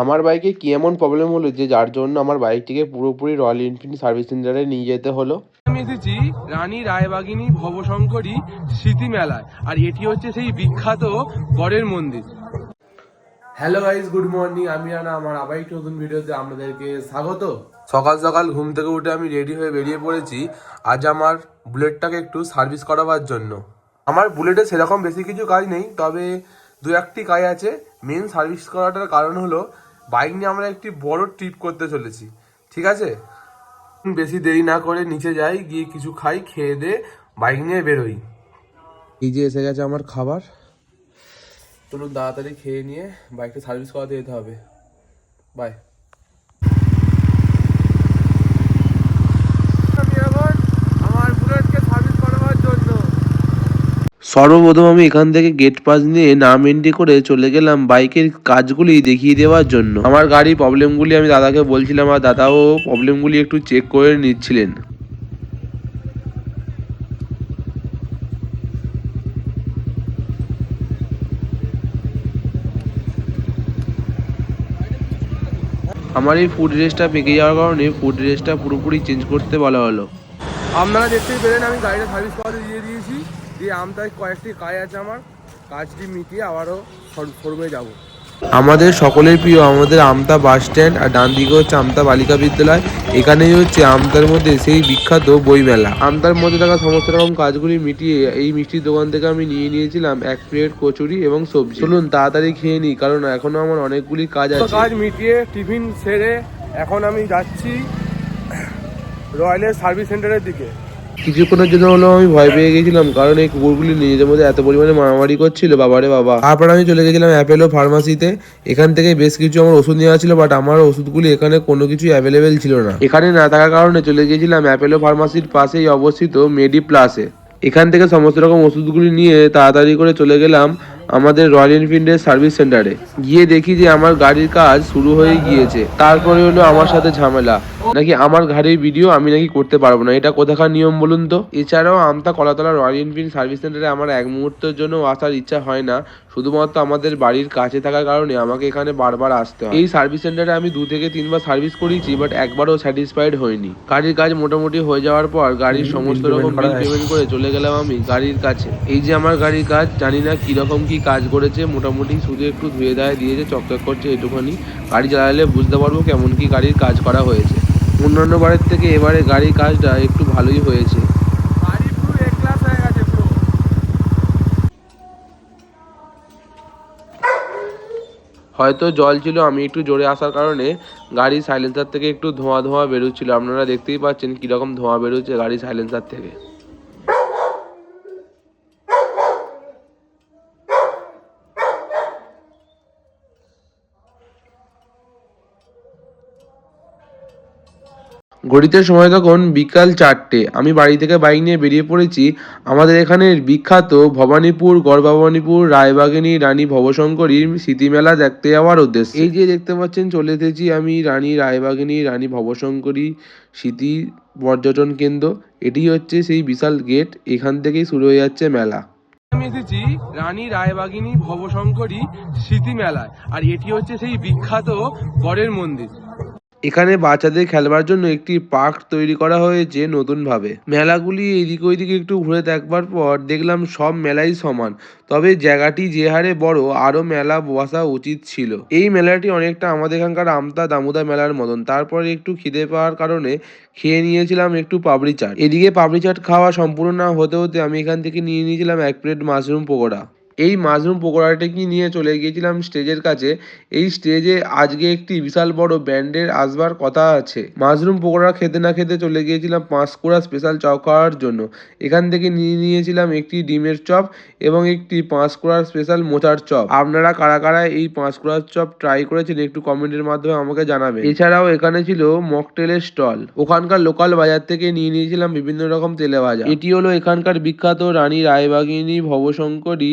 আমার বাইকে কি এমন প্রবলেম হলো যে যার জন্য আমার বাইকটিকে পুরোপুরি রয়্যাল এনফিল্ড সার্ভিস সেন্টারে নিয়ে যেতে হলো? আমি এসেছি রানী রায়বাগিনী ভবশঙ্করী স্মৃতি মেলায় আর এটি হচ্ছে সেই বিখ্যাত গড়ের মন্দির। হ্যালো গাইজ গুড মর্নিং আমি রানা আমার আবার একটি নতুন ভিডিওতে আপনাদেরকে স্বাগত। সকাল সকাল ঘুম থেকে উঠে আমি রেডি হয়ে বেরিয়ে পড়েছি আজ আমার বুলেটটাকে একটু সার্ভিস করাবার জন্য। আমার বুলেটে সেরকম বেশি কিছু কাজ নেই তবে দু একটি কাজ আছে। মেন সার্ভিস করাটার কারণ হলো বাইক নিয়ে আমরা একটি বড় ট্রিপ করতে চলেছি ঠিক আছে? বেশি দেরি না করে নিচে যাই গিয়ে কিছু খাই খেয়ে দে বাইক নিয়ে বেরোই। এই যে এসে গেছে আমার খাবার। চলুন তাড়াতাড়ি খেয়ে নিয়ে বাইকটা সার্ভিস করাতে যেতে হবে। বাই আমি এখন আমার বুলেটকে সার্ভিস করাবার জন্য সর্বপ্রথম আমি এখান থেকে গেট পাস নিয়ে নাম এন্ট্রি করে চলে গেলাম বাইকের কাজগুলি দেখিয়ে দেওয়ার জন্য। আমার গাড়ির প্রবলেমগুলি আমি দাদাকে বলছিলাম আর দাদাও প্রবলেমগুলি একটু চেক করে নিচ্ছিলেন। আমার এই ফুড রেসটা পেকে যাওয়ার কারণে ফুড রেসটা পুরোপুরি চেঞ্জ করতে বলা হলো। আপনারা দেখতেই পেলেন আমি গাড়িটা সার্ভিস করাতে দিয়ে দিয়েছি। দিয়ে কয়েকটি কাজ আছে আমার কাজটি মিটিয়ে আবারও শোরুমে যাব। আমাদের সকলের প্রিয় আমাদের আমতা বাস স্ট্যান্ড আর ডান দিকে হচ্ছে আমতা বালিকা বিদ্যালয়। এখানেই হচ্ছে আমতার মধ্যে সেই বিখ্যাত বইমেলা। আমতার মধ্যে থাকা সমস্ত রকম কাজগুলি মিটিয়ে এই মিষ্টির দোকান থেকে আমি নিয়ে নিয়েছিলাম এক প্লেট কচুরি এবং সবজি। চলুন তাড়াতাড়ি খেয়ে নিই কারণ এখনও আমার অনেকগুলি কাজ আছে। কাজ মিটিয়ে টিফিন সেরে এখন আমি যাচ্ছি রয়্যালের সার্ভিস সেন্টারের দিকে। কিছুক্ষণের জন্য হলো আমি ভয় পেয়ে গেছিলাম, কারণ এই কুকুরগুলি নিজেদের মধ্যে এত পরিমাণে মারামারি করছিল, বাবারে বাবা। তারপর আমি চলে গেছিলাম অ্যাপেলো ফার্মাসিতে এখান থেকে বেশ কিছু আমার ওষুধ নেওয়া ছিল বাট আমার ওষুধগুলি এখানে কোনো কিছু অ্যাভেলেবেল ছিল না। এখানে না থাকার কারণে চলে গেছিলাম অ্যাপেলো ফার্মাসির পাশেই অবস্থিত মেডি প্লাসে এখান থেকে সমস্ত রকম ওষুধগুলি নিয়ে তাড়াতাড়ি করে চলে গেলাম আমাদের রয়্যাল এনফিল্ডের সার্ভিস সেন্টারে গিয়ে দেখি যে আমার গাড়ির কাজ শুরু হয়ে গিয়েছে। তারপরে হলো আমার সাথে ঝামেলা। নাকি আমার গাড়ির ভিডিও আমি নাকি করতে পারব না? এটা কোথাকার নিয়ম বলুন তো? এছাড়াও Amta Kalatala royal enfield service সেন্টারে আমার এক মুহূর্তের জন্য আসার ইচ্ছা হয় না। শুধুমাত্র আমাদের বাড়ির কাছে থাকার কারণে আমাকে এখানে বারবার আসতে হয়। এই সার্ভিস সেন্টারে আমি দু থেকে তিনবার সার্ভিস করেছি বাট একবারও স্যাটিসফাইড হইনি। গাড়ির কাজ মোটামুটি হয়ে যাওয়ার পর গাড়ির সমস্ত রকম বিল পেমেন্ট করে চলে গেলাম আমি গাড়ির কাছে। এই যে আমার গাড়ির কাজ জানি না কীরকম কি কাজ করেছে মোটামুটি শুধু একটু ধুয়ে দেয় দিয়েছে চকচক করছে এটুখানি। গাড়ি চালালে বুঝতে পারব কেমন কি গাড়ির কাজ করা হয়েছে। অন্যান্য বারের থেকে এবারে গাড়ির কাজটা একটু ভালোই হয়েছে। হয়ে হয়তো জল ছিল আমি একটু জোরে আসার কারণে গাড়ি সাইলেন্সার থেকে একটু ধোঁয়া ধোঁয়া বেরোচ্ছিল। আপনারা দেখতেই পাচ্ছেন কীরকম ধোঁয়া বেরোচ্ছে গাড়ি সাইলেন্সার থেকে। ঘড়িতে সময় তখন বিকাল চারটে। আমি বাড়ি থেকে বাইক নিয়ে বেরিয়ে পড়েছি। আমাদের এখানের বিখ্যাত ভবানীপুর গড়ভবানীপুর রায়বাগিনী, রানী ভবশঙ্করীর স্মৃতিমেলা দেখতে যাওয়ার উদ্দেশ্যে। এই যে দেখতে পাচ্ছেন, চলে এসেছি আমি রানী রায়বাগিনী, রানী ভবশঙ্করী স্মৃতি পর্যটন কেন্দ্র। এটি হচ্ছে সেই বিশাল গেট। এখান থেকেই শুরু হয়ে যাচ্ছে মেলা। আমি এসেছি রানী রায়বাগিনী ভবশঙ্করী স্মৃতি মেলায় আর এটি হচ্ছে সেই বিখ্যাত গড়ের মন্দির। এখানে বাচ্চাদের খেলবার জন্য একটি পার্ক তৈরি করা হয়েছে নতুনভাবে। মেলাগুলি এদিক ওইদিক একটু ঘুরে দেখবার পর দেখলাম সব মেলাই সমান। তবে জায়গাটি যে হারে বড় আরও মেলা বসা উচিত ছিল। এই মেলাটি অনেকটা আমাদের এখানকার আমতা দামুদা মেলার মতন। তারপরে একটু খিদে পাওয়ার কারণে খেয়ে নিয়েছিলাম একটু পাপড়ি চাট। এদিকে পাপড়ি চাট খাওয়া সম্পূর্ণ না হতে হতে আমি এখান থেকে নিয়ে নিয়েছিলাম এক প্লেট মাশরুম পকোড়া। এই মাশরুম পকোড়াটাকে নিয়ে চলে গিয়েছিলাম স্টেজের কাছে? এই স্টেজে আজকে একটি বিশাল বড় ব্যান্ডের আসবার কথা আছে। মাশরুম পকোড়া খেতে না খেতে চলে গিয়েছিলাম পাঁশকুড়া স্পেশাল চপ খাওয়ার জন্য। এখান থেকে নিয়ে নিয়েছিলাম একটি ডিমের চপ এবং একটি পাঁশকুড়ার স্পেশাল মোচার চপ। আপনারা কারা কারা এই পাঁশকুড়ার চপ ট্রাই করেছেন একটু কমেন্টের মাধ্যমে আমাকে জানাবেন। এছাড়াও এখানে ছিল মকটেলের স্টল। ওখানকার লোকাল বাজার থেকে নিয়ে নিয়েছিলাম বিভিন্ন রকম তেলে ভাজা। এটি হলো এখানকার বিখ্যাত রানী রায়বাগিনী ভবশঙ্করী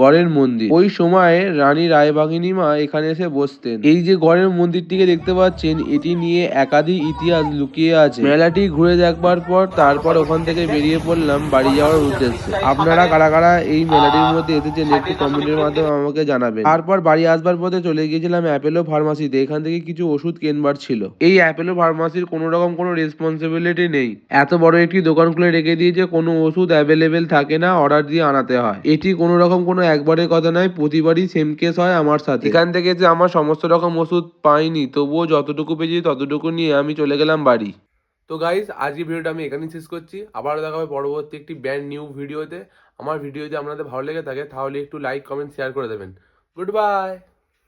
গড়ের মন্দির। ওই সময়ে রানী রায়বাগিনী মা এখানে এসে বসতেন। এই যে গড়ের মন্দিরটিকে দেখতে পাচ্ছেন এটি নিয়ে একাধিক ইতিহাস লুকিয়ে আছে। মেলাটি ঘুরে দেখবার পর তারপর ওখান থেকে বেরিয়ে পড়লাম বাড়ি যাওয়ার উদ্দেশ্যে। আপনারা কারা কারা এই মেলাটির মধ্যে এসেছেন একটু কমেন্টের মাধ্যমে আমাকে জানাবেন। তারপর বাড়ি আসবার পথে চলে গিয়েছিলাম অ্যাপেলো ফার্মাসিতে। এখান থেকে কিছু ওষুধ কেনবার ছিল। এই অ্যাপেলো ফার্মাসির কোনো রকম কোনো রেসপন্সিবিলিটি নেই। এত বড় একটি দোকান খুলে রেখে দিয়েছে কোনো ওষুধ অ্যাভেলেবেল থাকে না অর্ডার দিয়ে আনাতে হয়। এটি কোনো রকম কোনো একবারের কথা নয় প্রতিবারই সেম কেস হয় আমার সাথে। এখান থেকে যে আমার সমস্ত রকম ওষুধ পাইনি তবুও যতটুকু পেয়েছি ততটুকু নিয়ে আমি চলে গেলাম বাড়ি। তো গাইজ আজকে ভিডিওটা আমি এখানেই শেষ করছি। আবারও দেখা হবে পরবর্তী একটি ব্যান্ড নিউ ভিডিওতে আমার ভিডিও যদি আপনাদের ভালো লেগে থাকে তাহলে একটু লাইক কমেন্ট শেয়ার করে দেবেন। Good bye